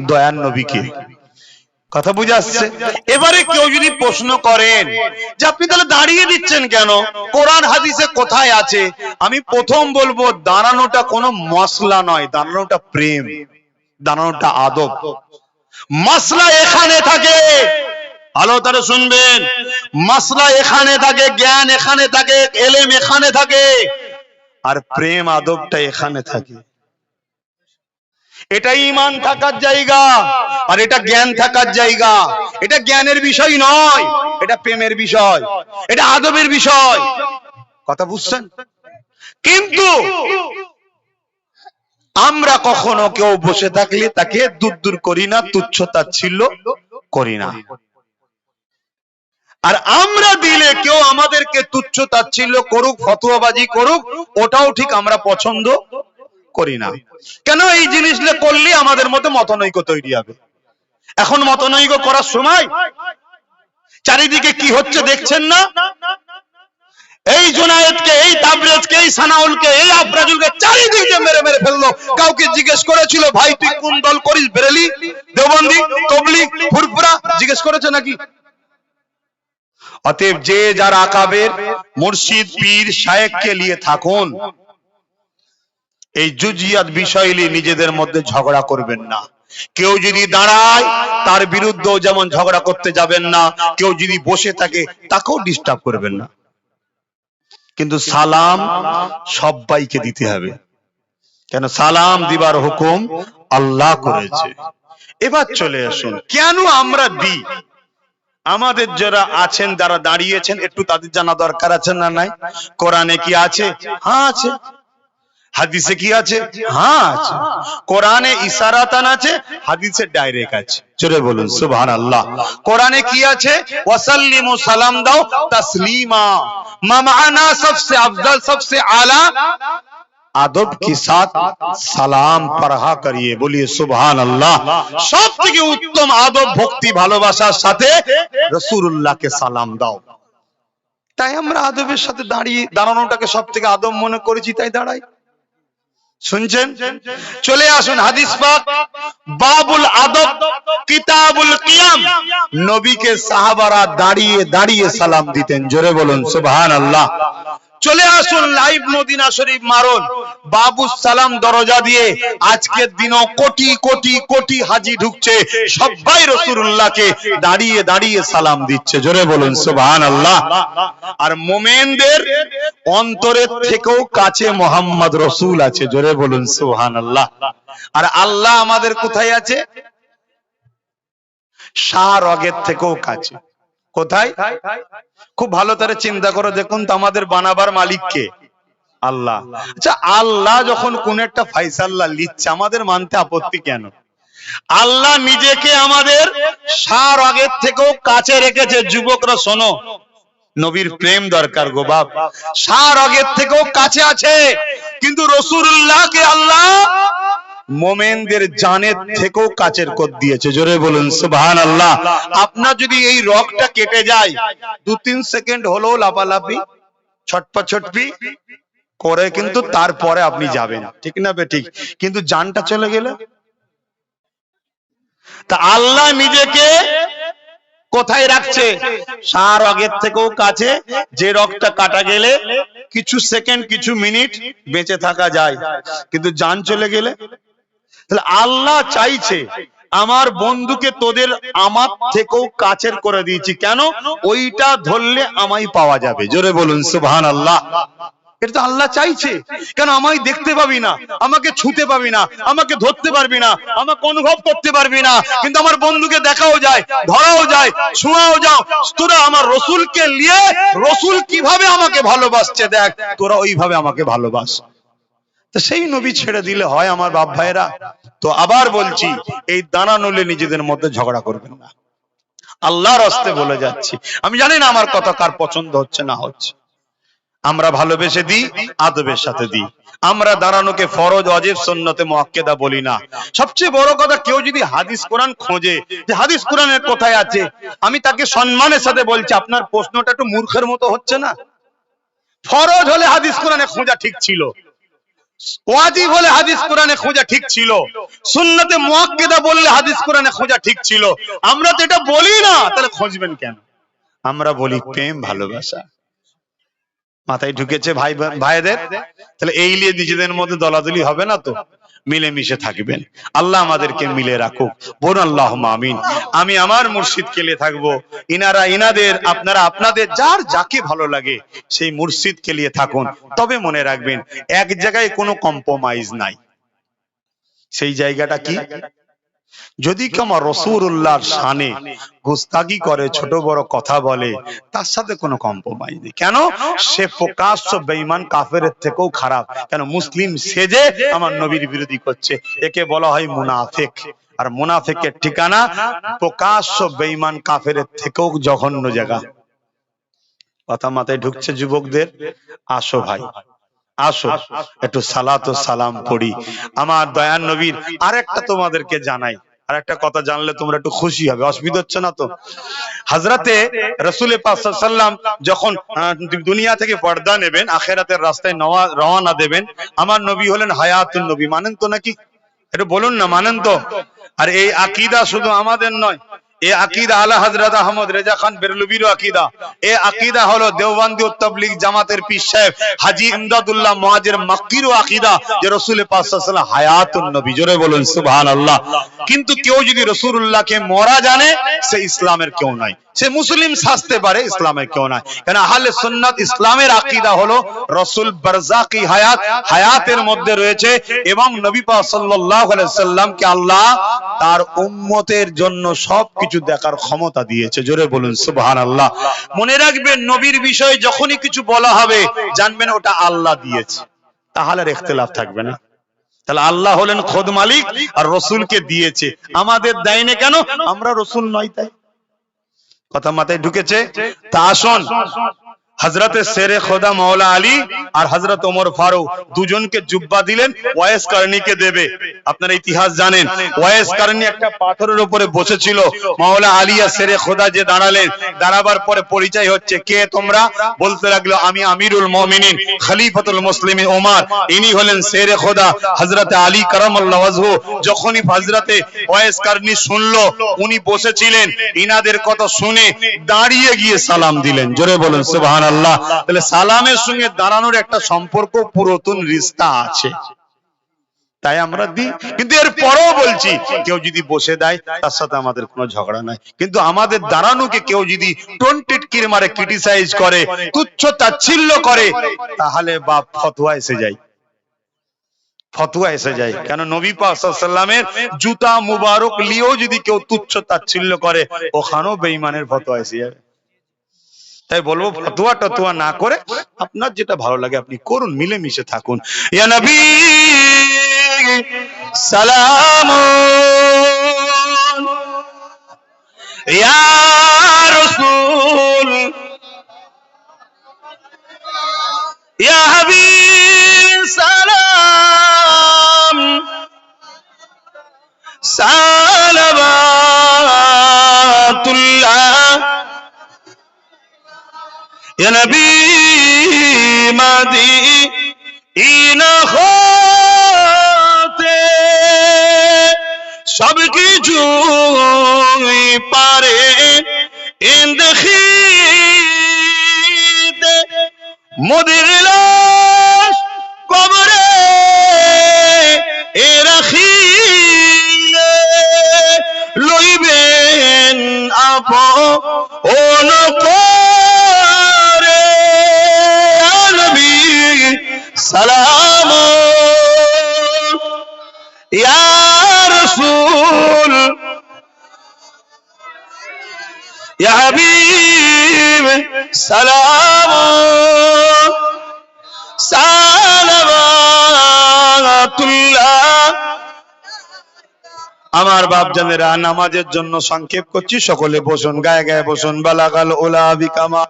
দয়ান নবীকে। কথা বুঝে আসছে এবারে কেউ যদি প্রশ্ন করেন যে আপনি তাহলে দাঁড়িয়ে দিচ্ছেন কেন? কোরআন হাদিসে কোথায় আছে? আমি প্রথম বলব, দাঁড়ানোটা কোনো মশলা নয়, দাঁড়ানোটা প্রেম, দাঁড়ানোটা আদব। মশলা এখানে থাকে। ভালো তারা শুনবেন। মশলা এখানে থাকে, জ্ঞান এখানে থাকে, এলেম এখানে থাকে, আর প্রেম আদবটা এখানে থাকে। এটা ইমান থাকার জায়গা, আর এটা জ্ঞান থাকার জায়গা। এটা জ্ঞানের বিষয় নয়, এটা প্রেমের বিষয়, এটা আদবের বিষয়। কথা বুঝছেন? কিন্তু আমরা কখনো কেউ বসে থাকলে তাকে দূর দূর করি না তুচ্ছ তাচ্ছিল্য করি না। আর আমরা দিলে কেউ আমাদেরকে তুচ্ছ তাচ্ছিল্য করুক, ফতুয়াবাজি করুক, ওটাও ঠিক আমরা পছন্দ করি না। কেন এই জিনিসগুলো করলে? আমাদের মধ্যে মতনৈক্য তৈরি হবে। এখন মতনৈক্য করার সময় চারিদিকে কি হচ্ছে দেখছেন না? এই জুনায়েদকে, এই তাবরেজকে, এই সানাউলকে, এই আফরাজুলকে চারিদিকে মেরে মেরে ফেলল। কাউকে জিজ্ঞেস করেছিল, ভাই, তুই কোন দল করিস? বেরেলি, দেওবন্দি, তবলি, ফুরফুরা? জিজ্ঞেস করেছে নাকি? অতএব যে যার আকাবের মুর্শিদ পীর শায়েককে নিয়ে থাকুন। এই জুজিয়াত বিষয় নিয়ে নিজেদের মধ্যে ঝগড়া করবেন না। কেউ যদি দাঁড়ায়, তার বিরুদ্ধেও যেমন ঝগড়া করতে যাবেন না, কেউ যদি বসে থাকে, তাকেও ডিস্টার্ব করবেন না। কিন্তু সালাম সবাইকে দিতে হবে। কেন সালাম দিবার হুকুম আল্লাহ করেছে। এবার চলে আসুন, কেন আমরা দিই? আমাদের যারা আছেন, যারা দাঁড়িয়েছেন, একটু তাদের জানা দরকার আছে না নাই? কোরআনে কি আছে? হ্যাঁ আছে। হাদিসে কি আছে হ্যাঁ আছে কোরআনে ইশারাতান আছে হাদিসে ডাইরেক্ট আছে জোরে বলুন সুবহানাল্লাহ কোরআনে কি আছে ওয়াসাল্লিমু সালাম দাও তাসলিমা মা মানা सबसे अफजल सबसे आला আদব के साथ সালাম পড়া করিয়ে বলিয়ে সুবহান আল্লাহ সব থেকে উত্তম আদব ভক্তি ভালোবাসার সাথে রসুল্লাহকে সালাম দাও তাই আমরা আদবের সাথে দাঁড়িয়ে দাঁড়ানোটাকে সব থেকে আদব মনে করেছি তাই দাঁড়াই শুনছেন? চলে আসুন হাদিস পাক। বাবুল আদব, কিতাবুল কিয়াম। নবীকে সাহাবারা দাঁড়িয়ে দাঁড়িয়ে সালাম দিতেন। জোরে বলুন, সুবহানাল্লাহ। চলে আসুন লাইভ মদিনা শরীফ মারুন। বাবু সালাম দরজা দিয়ে আজকের দিনও কোটি কোটি কোটি হাজি ঢুকছে। সবাই রসুল্লাহকে দাঁড়িয়ে দাঁড়িয়ে সালাম দিচ্ছে। জোরে বলুন সুবহান আল্লাহ আর মোমেনদের অন্তরের থেকেও কাছে মোহাম্মদ রসুল আছে। জোরে বলুন সুবহান আল্লাহ আর আল্লাহ আমাদের কোথায় আছে? শাহ রগের থেকেও কাছে। কোথায়? খুব ভালো করে চিন্তা করে, দেখুন তো আমাদের বানাবার মালিক কে আল্লাহ। আচ্ছা আল্লাহ যখন কোন একটা ফাইসাল্লাহ লিখছে, আমাদের মানতে আপত্তি কেন? আল্লাহ নিজেকে আমাদের সার আগের থেকেও কাছে রেখেছে। যুবকরা, শোনো, নবীর প্রেম দরকার গো বাপ। সার আগের থেকেও কাছে আছে। কিন্তু রসুল্লাহকে আল্লাহ মোমেনদের জানের থেকেও কাছের কর দিয়েছে। জোরে বলুন সুবহান আল্লাহ আপনার যদি এই রগটা কেটে যায় দু তিন সেকেন্ড হলেও লাপালাপি ছটপা ছটপি করে কিন্তু তারপরে আপনি যাবেন। ঠিক না বে ঠিক? কিন্তু জানটা চলে গেলে। তা আল্লাহ নিজেকে কোথায় রাখছে? সার রগের থেকেও কাছে। যে রগটা কাটা গেলে কিছু সেকেন্ড, কিছু মিনিট বেঁচে থাকা যায়। কিন্তু জান চলে গেলে তাহলে আল্লাহ চাইছে আমার বন্ধুকে তোদের আমার থেকেও কাছের করে দিয়েছি। কেন? ওইটা ধরলে আমায় পাওয়া যাবে। জোরে বলুন সুবহান আল্লাহ এটা তো আল্লাহ চাইছে। কেন আমায় দেখতে পাবি না? আমাকে ছুতে পাবি না? আমাকে ধরতে পারবি না? আমাকে অনুভব করতে পারবি না? কিন্তু আমার বন্ধুকে দেখাও যায়, ধরাও যায় ছোঁয়াও যাও। তোরা আমার রসুলকে নিয়ে রসুল কীভাবে আমাকে ভালোবাসছে দেখ? তোরা ওইভাবে আমাকে ভালোবাস। সেই নবী ছেড়ে দিলে হয় আমার বাপ ভাইরা তো আবার বলছি, এই দানা নলে নিজেদের মধ্যে ঝগড়া করবেন না। আল্লাহর হস্তে বলে যাচ্ছি। আমি জানি না আমার কথা কার পছন্দ হচ্ছে, না হচ্ছে। আমরা ভালোবেসে দিই, আদবের সাথে দিই। আমরা দাঁড়ানোকে ফরজ অজেব সন্নতে মোয়াক্কেদা বলি না। সবচেয়ে বড় কথা, কেউ যদি হাদিস কোরআন খোঁজে, যে হাদিস কোরআনের কোথায় আছে, আমি তাকে সম্মানের সাথে বলছি, আপনার প্রশ্নটা একটু মূর্খের মতো হচ্ছে না? ফরজ হলে হাদিস কোরআনে খোঁজা ঠিক ছিল। ওয়াজিব হলে হাদিস কোরআনে খোঁজা ঠিক ছিল। সুন্নতে মুআক্কিদা বললে হাদিস কোরআনে খোঁজা ঠিক ছিল। আমরা তো এটা বলি না, তাহলে খুঁজবেন কেন? আমরা বলি প্রেম, ভালোবাসা। মাথায় ঢুকেছে ভাই ভাইদের। তাহলে এই নিয়ে নিজেদের মধ্যে দলাদলি হবে না তো? মিলেমিশে থাকবেন। আল্লাহ আমাদেরকে মিলে রাখুক। বোন আল্লাহ আমিন। আমি আমার মুর্শিদ নিয়ে থাকব। ইনারা ইনাদের আপনারা আপনাদের যার যাকে ভালো লাগে সেই মুর্শিদ নিয়ে থাকুন। তবে মনে রাখবেন এক জায়গায় কোনো কম্প্রোমাইজ নাই। সেই জায়গাটা কি? যদি কেউ আমার রসুল্লাহর শানে গুস্তাগি করে ছোট বড় কথা বলে তার সাথে কোনো কম্প্রোমাইজ নেই। কেন সে প্রকাশ্য বেঈমান কাফেরের থেকেও খারাপ। কেন? মুসলিম সেজে আমার নবীর বিরোধী করছে। একে বলা হয় মুনাফেক। আর মুনাফেকের ঠিকানা প্রকাশ্য বেঈমান কাফের থেকেও জঘন্য জায়গা। কথা মাথায় ঢুকছে যুবকদের? আসো ভাই। আসো, একটু সালাত ও সালাম পড়ি। আমার দয়ান নবীর আরেকটা তোমাদেরকে জানাই। আর একটা কথা জানলে তোমরা একটু খুশি হবে, অসুবিধা হচ্ছে না তো? হাজরাতে রসুল সাল্লাম যখন দুনিয়া থেকে পর্দা নেবেন, আখেরাতের রাস্তায় নওয়া- রওনা দেবেন, আমার নবী হলেন হায়াতুল নবী। মানেন তো নাকি? একটু বলুন না, মানেন তো? আর এই আকিদা শুধু আমাদের নয় এ আকিদা আলা হযরত আহমদ রেজা খান বেরলুবির আকিদা। এ আকিদা হলো দেওবন্দি ও তাবলীগ জামাতের পীর সাহেব হাজী ইমদাদুল্লাহ আকিদা, যে রাসূল হায়াতুন নবী, জোরে সুবহানাল্লাহ। কিন্তু কেউ যদি রাসূলুল্লাহকে মরা জানে, সে ইসলামের কেউ নাই। সে মুসলিম সাজতে পারে, ইসলামের কেউ নাই। কারণ আহলে সুন্নাত ইসলামের আকিদা হলো রসুল বারজাকি হায়াত, হায়াতের মধ্যে রয়েছে এবং নবী পাক আলাইহি সাল্লামকে আল্লাহ তার উম্মতের জন্য সবকিছু দেখার ক্ষমতা দিয়েছে। জোরে বলুন, সুবহানাল্লাহ। মনে রাখবেন, নবীর বিষয়ে যখনই কিছু বলা হবে, জানবেন ওটা আল্লাহ দিয়েছে। তাহলে ইখতিলাফ থাকবে না। তাহলে আল্লাহ হলেন খোদ মালিক আর রসুলকে দিয়েছে। আমাদের দেয়নি কেন? আমরা রসুল নয় তাই। কথা মাথায় ঢুকেছে? তা আসুন হজরতে শেরে খোদা মৌলা আলী আর হজরত ওমর ফারুক দুজনকে জুব্বা দিলেন ওয়েস কারণীকে দেবে। আপনারা ইতিহাস জানেন ওয়েস কারণী একটা পাথরের উপরে বসেছিল। মাওলা আলী আর শেরে খোদা যে দাঁড়ালেন, দাঁড়াবার পরে পরিচয় হচ্ছে কে তোমরা? বলতে লাগল, আমি আমিরুল মমিনিন, খলিফাতুল মুসলিম ওমর। ইনি হলেন শেরে খোদা হজরতে আলী ওয়াজহু যখনই হজরতে ওয়েস কারণী শুনলো, উনি বসেছিলেন, ইনাদের কথা শুনে দাঁড়িয়ে গিয়ে সালাম দিলেন। জোরে বলুন সুবহানাল্লাহ তাহলে সালামের সঙ্গে দাঁড়ানোর একটা সম্পর্ক পুরাতন রিস্তা আছে। তাই আমরা দিই। কিন্তু এর পরেও বলছি, কেউ যদি বসে দেয়, তার সাথে আমাদের কোনো ঝগড়া নাই। কিন্তু আমাদের দাঁড়ানোকে কেউ যদি টোনটিটকির মারে, ক্রিটিসাইজ করে, তুচ্ছ তাচ্ছিল্য করে, তাহলে বাপ ফতোয়া এসে যায়। ফতুয়া এসে যায়। কেন নবী পাক সাল্লামের জুতা মুবারক লিয়েও যদি কেউ তুচ্ছ তাচ্ছিল্য করে, ওখানেও বেঈমানের ফতোয়া এসে যাবে। তাই বলব ফতুয়া টতুয়া না করে আপনার যেটা ভালো লাগে আপনি করুন মিলে মিশে থাকুন। ইয়া নবী সালাম। ইয়া রাসূল। ইয়া হাবিব সালাম। সালাবাতুল্লাহ يا نبي مدي ইনা হতে সব কিছু পারে ইন্দেখিতে মোদের লাশ কবরে এ রাখিলে লইবেন আপ সালাম রাসূল হাবিব, সালাম আমার বাপ জানেরা, নামাজের জন্য সংক্ষেপ করছি, সকলে বসুন, গায়ে গায়ে বসুন, বালাগাল ওলা বিকামা